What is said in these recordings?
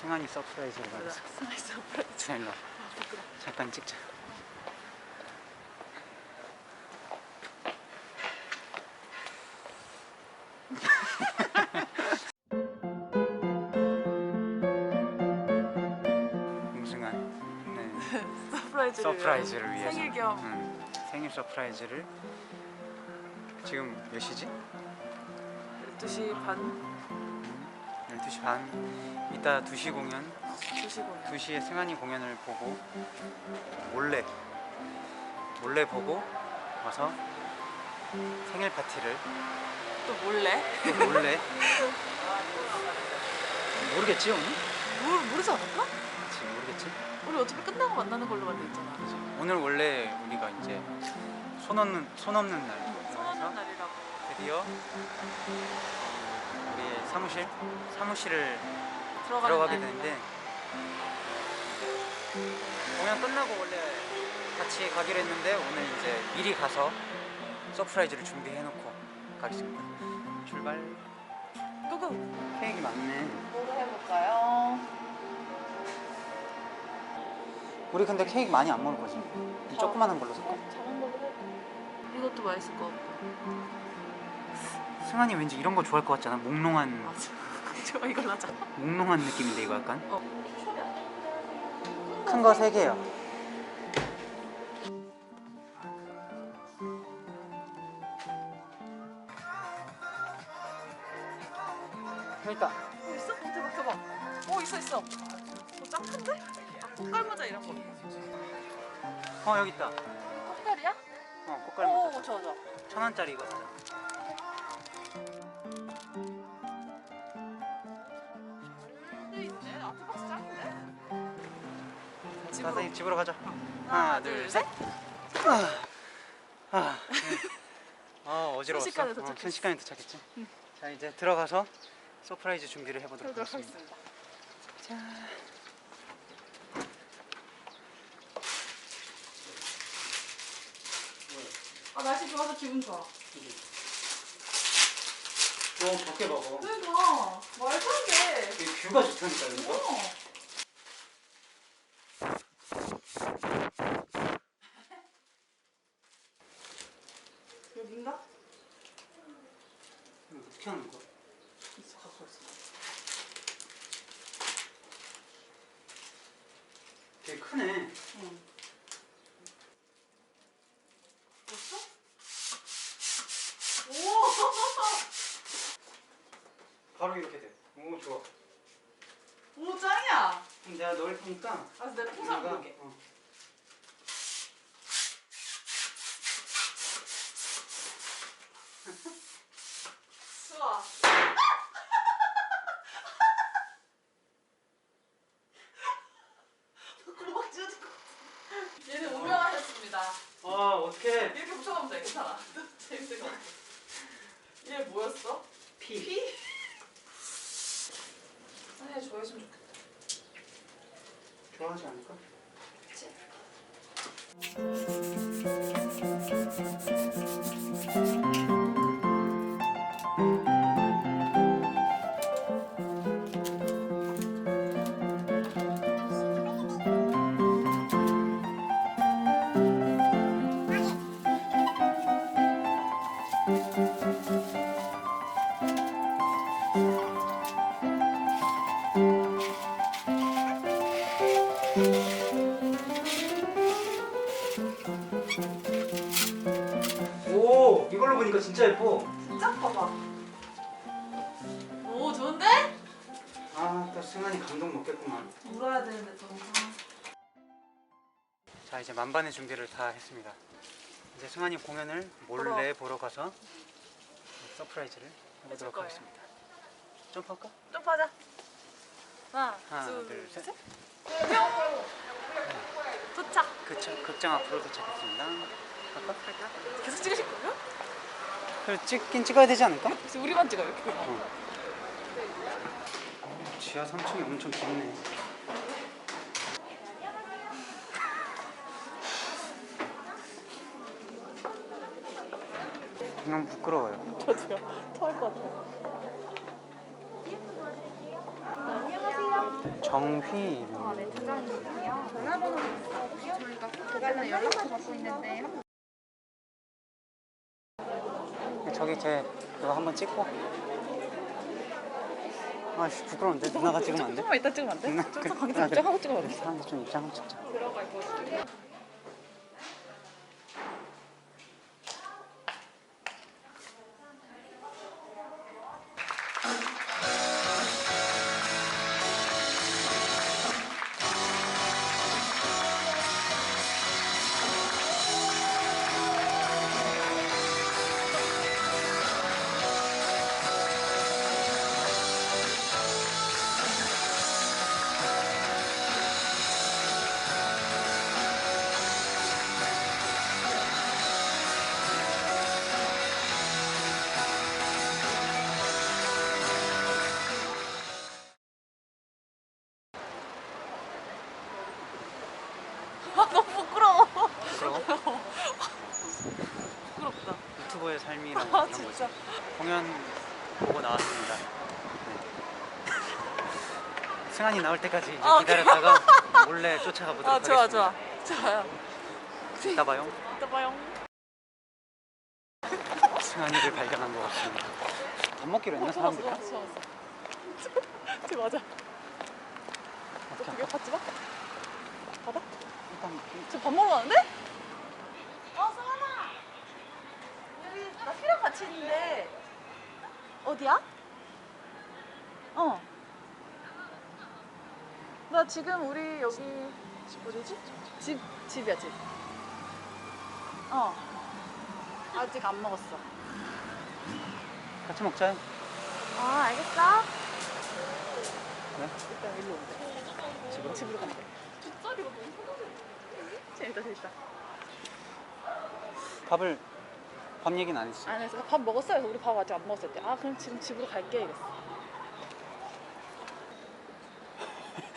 승환이 서프라이즈를 맞아. 받았어. 승환이 서프라이즈. 자, 일로 와. 아. 잠깐 찍자. 김승환, 네, 서프라이즈를 서프라이즈를 위해서 생일 겸 음, 생일 서프라이즈를 지금 몇 시지? 12시 반, 12시 반. 이따 2시 공연, 2시 공연. 2시에 승환이 공연을 보고 몰래 몰래 보고 와서 생일 파티를 또 몰래? 또 몰래 모르겠지 오늘? 모르, 모르지 않을까? 지금 모르겠지? 우리 어차피 끝나고 만나는 걸로만 돼 있잖아. 오늘 원래 우리가 이제 손 없는 손 없는 날 손 없는 날이라고. 드디어 우리 사무실 사무실을 들어가게 날. 되는데 공연 끝나고 원래 같이 가기로 했는데 오늘 이제 미리 가서 서프라이즈를 준비해 놓고 가겠습니다. 출발. 고고. 케이크 많네. 뭐로 해볼까요? 우리 근데 케이크 많이 안 먹을 거지? 이 조그만한 걸로 살까? 작은 걸로 해. 이것도 맛있을 것 같고. 승환이 왠지 이런 거 좋아할 것 같잖아. 몽롱한 맞아. 좋아 이걸로 하자. 몽롱한 느낌인데 이거 약간. 어. 큰 거 세 개요. 그러니까 어 있어? 어, 대박 대박. 어 있어 있어. 어 짱 큰데? 아 꽃갈 모자 이런 거. 어 여기 있다. 꽃갈이야? 어 꽃갈 오 모자. 좋아 좋아. 천 원짜리 이거 사자. 가서 집으로 가자. 하나 둘 셋. 아, 네. 아 어지러웠어. 순식간에 어, 도착했어. 순식간에 도착했지. 응. 자 이제 들어가서 서프라이즈 준비를 해보도록 하겠습니다. 하겠습니다. 아 날씨 좋아서 기분 좋아. 어 밖에 봐봐. 그러니까 말도 안 돼. 이 뷰가 좋다니까 이거. 여긴가? 이거 어떻게 하는 거야? 있어 갖고 있어. 되게 크네. 응. 봤어? 오! 바로 이렇게 돼. 오 좋아. 오 짱이야. 내가 넣을 테니까. 알았어 내가 풍선 내가- 볼게. 어. 수아. 고막 찢어질 것 같아. 얘는 운명하셨습니다. 아 어떻게? 이렇게 붙여가면 돼, 괜찮아. 재밌을 것 같아. 얘 뭐였어? 피. 피? 아니, 좋아했으면 좋겠다. 좋아하지 않을까? 그치? 진짜 예뻐. 진짜? 봐봐. 오, 좋은데? 아또 승환이 감동 먹겠구만. 울어야 되는데 또. 자 이제 만반의 준비를 다 했습니다. 이제 승환이 공연을 몰래 보러 가서 서프라이즈를 해보도록. 하겠습니다. 점프할까? 점프하자. 하나, 하나, 둘, 둘, 셋. 셋. 도착. 그쵸 극장 앞으로 도착했습니다. 할까? 계속 찍으실 거예요? 그래 찍긴 찍어야 되지 않을까? 우리만 찍어요? 이렇게. 지하 3층이 엄청 깊네. 그냥 부끄러워요. 저도요. 토할 것 같아요. 정휘. 아, 네, 부장님이요. 전화번호 있어요. 저희가 그간에 연락처 받고 있는데 한 저기 제 이거 한번 찍고. 아씨 부끄러운데 누나가 찍으면 안 돼? 조금만 이따 찍으면 안 돼? 좀좀 그래. 입장하고 돼. 사람들 좀 입장 한번 찍자. 유튜버의 삶이란 아, 그런. 진짜. 공연 보고 나왔습니다. 네. 승환이 나올 때까지 이제 아, 기다렸다가 몰래 쫓아가 보도록 아, 좋아, 하겠습니다. 좋아. 좋아요. 이따 봐요. 이따 봐요. 승환이를 발견한 것 같습니다. 밥 먹기로 했나 사람들이랑? 좋았어, 좋았어. 쟤 맞아. 너 그게 봤지 마? 봐봐. 일단 저밥 먹으러 가는데? 어, 성환아. 우리 나 피랑 같이 있는데. 어디야? 어. 나 지금 우리 여기 어디지? 집 집이야 집. 어. 아직 안 먹었어. 같이 먹자요. 아, 알겠어. 일단 일로 온대. 집으로? 집으로 간대. 뒷자리가 너무 재밌다 재밌다. 밥을 밥 얘기는 안 했어. 안 해서 밥 먹었어요. 우리 밥 아직 안 먹었을 때. 아 그럼 지금 집으로 갈게 이랬어.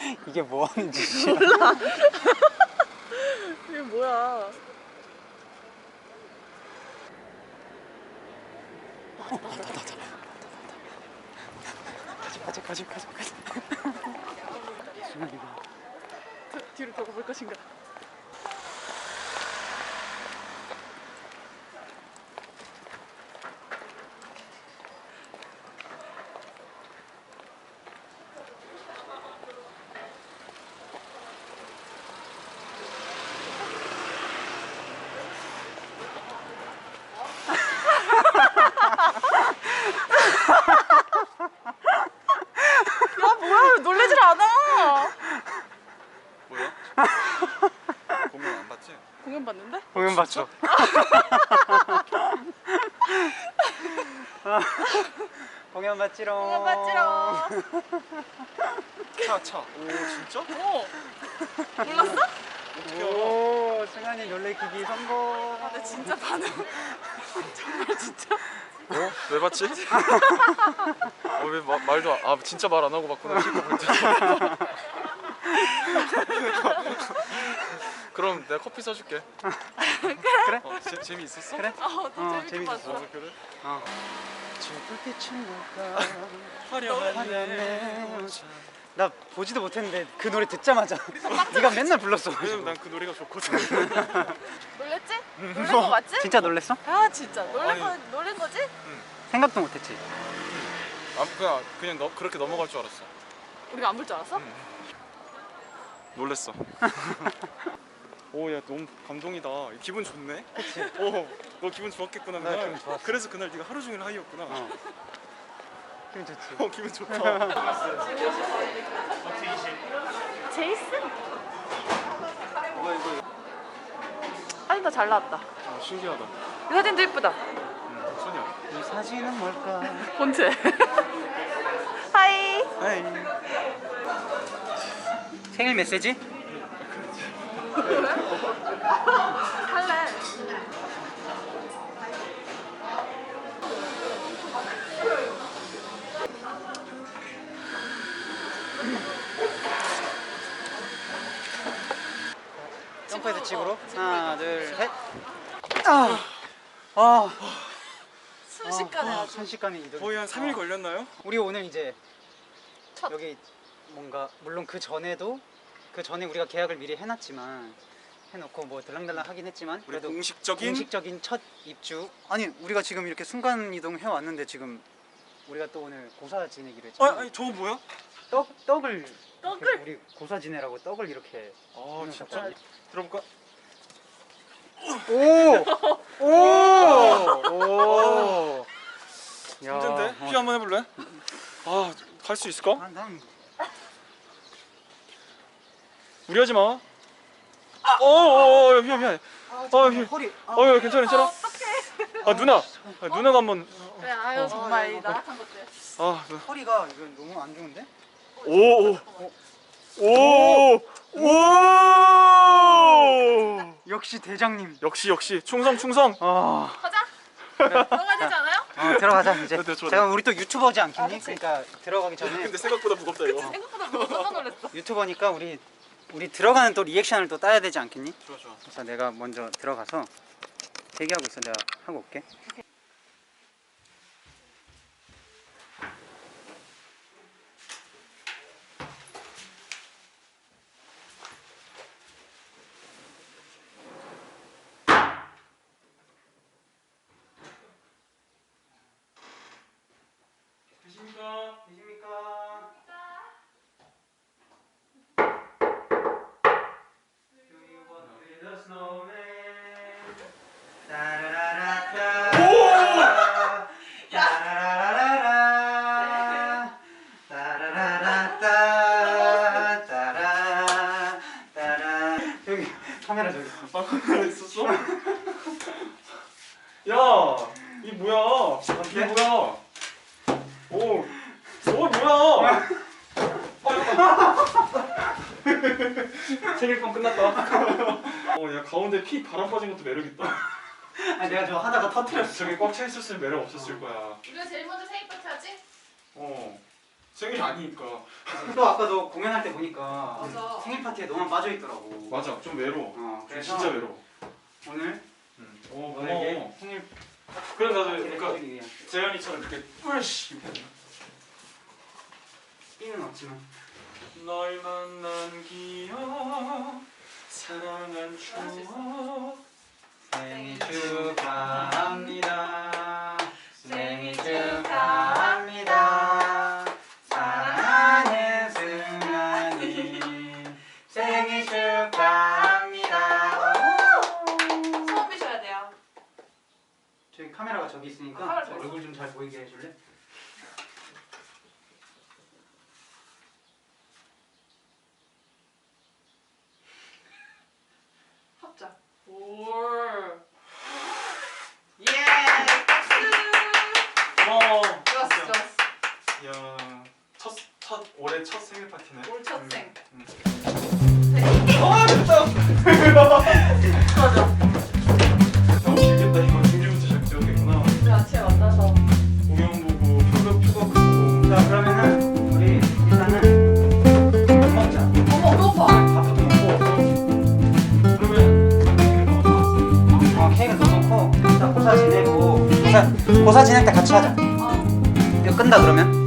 이게 뭐 하는 짓이야? 이게 뭐야? 가자 가자 가자 가자. 승환이가 드- 뒤로 돌아볼 것인가? 야 뭐야 놀래질 않아. 뭐야? 공연 안 봤지? 공연 봤는데? 공연 봤죠? 공연 봤지롱. 공연 봤지롱. 차, 차. 오, 진짜? 어. 몰랐어? 어떻게 알아? 오, 승환이 놀래키기 성공. 아, 나 진짜 반응. 정말 진짜. 어? 왜 봤지? 어, 왜 마, 말도 안, 아 진짜 말 안 하고 봤구나 키고 볼 때. 그럼 내가 커피 사줄게. 그래? 어, 재, 재미있었어? 그래? 어, 재밌게 재밌었어. 봤어. 어, 그래? 어. 붉게 친구가 화려한 화려한 옷. 나 보지도 못했는데 그 노래 듣자마자 네가 맨날 불렀어. 왜냐면 난 그 노래가 좋거든. 놀랬지? 놀란 거 맞지? 진짜 놀랬어? 아 진짜 놀란 거. 놀란 거지? 생각도 못했지. 아, 그냥 그냥 너, 그렇게 넘어갈 줄 알았어. 우리가 안 볼 줄 알았어? 놀랬어. 오, 야 너무 감동이다. 기분 좋네. 그치. 오, 너 기분 좋았겠구나 나 그날. 기분 좋았어. 그래서 그날 네가 하루 종일 하이였구나. 어. 기분 좋지. 어, 기분 좋다. 제이슨? 사진 더잘 나왔다. 어, 신기하다. 이 사진도 이쁘다. 응, 소니야. 이 사진은 뭘까? 본체. 하이. 하이. 생일 메시지? 할래. 점프해서 집으로. 하나, 둘, 셋. 아, 아, 순식간에 아, 아주. 순식간에 이동. 거의 한 3일 걸렸나요? 우리 오늘 이제 첫. 여기 뭔가 물론 그 전에도 그 전에 우리가 계약을 미리 해놨지만 해놓고 뭐 들랑달랑 하긴 했지만 우리 그래도 공식적인 공식적인 첫 입주 아니 우리가 지금 이렇게 순간 이동 해 왔는데 지금 우리가 또 오늘 고사 지내기로 아, 했잖아. 아니 저거 뭐야? 떡 떡을 떡을? 우리 고사 지내라고 떡을 이렇게 아 진짜? 들어볼까? 오! 오! 오! 야, 힘든데? 어. 휘 한번 해볼래? 아할수 있을까? 아, 난 무리하지 마. 어어어 휘 휘. 어 휘. 허리 아, 어 괜찮아 괜찮아. 아 누나. 아, 누나가 한번. 그래 아유 정말 이 나락한 것들. 아 누나. 허리가 이거 너무 안 좋은데? 오. 오. 오. 오. 역시 대장님. 역시 역시 충성 충성. 아, 가자. 들어가야 되지 않아요? 어, 들어가자 이제. 네, 네, 좋아, 제가 우리 또 유튜버지 않겠니? 아. 그러니까 들어가기 전에 근데 생각보다 무겁다 이거. 생각보다 깜짝 놀랐어. 유튜버니까 우리 우리 들어가는 또 리액션을 또 따야 되지 않겠니? 좋아 좋아. 그래서 내가 먼저 들어가서 대기하고 있어. 내가 하고 올게. 계십니까? 계십니까? 여기 카메라 저기 아 있었어? 야, 이 뭐야? 이게 뭐야? 오, 오 뭐야? 생일빵 끝났다. 어, 야 가운데 피 바람 빠진 것도 매력 있다. 아 내가 저 하다가 터트렸어. 저기 꽉차 있었으면 매력 없었을 거야. 우리가 제일 먼저 생일 파티 하지? 어, 생일 아니니까. 또 아까 너 공연할 때 보니까 맞아. 생일 파티에 너만 빠져 있더라고. 맞아, 좀 외로워. 어, 그래서 진짜 외로워. 오늘 응. 어, 너에게 고마워. 생일 그래 나도 파티를 그러니까 해주기 위한 재현이처럼 이렇게 뿌시. 삐는 없지만 널 만난 기억 사랑한 추억 생일 축하합니다. 생일 축하 올해 첫 생일 파티네 올 첫생. 음. 아 됐다. 맞아. 너무 길겠다 이거 중지부터 시작되었겠구나 우리 아침에 만나서 공연 보고 표가 표가 보고 자 그러면은 우리 일단은 밥 먹자. 어머 너봐 밥부터 먹고 그러면 어, 케이크 넣어놓고 일단 고사 지내고 고사, 고사 지낼 때 같이 하자. 어. 이거 끈다 그러면?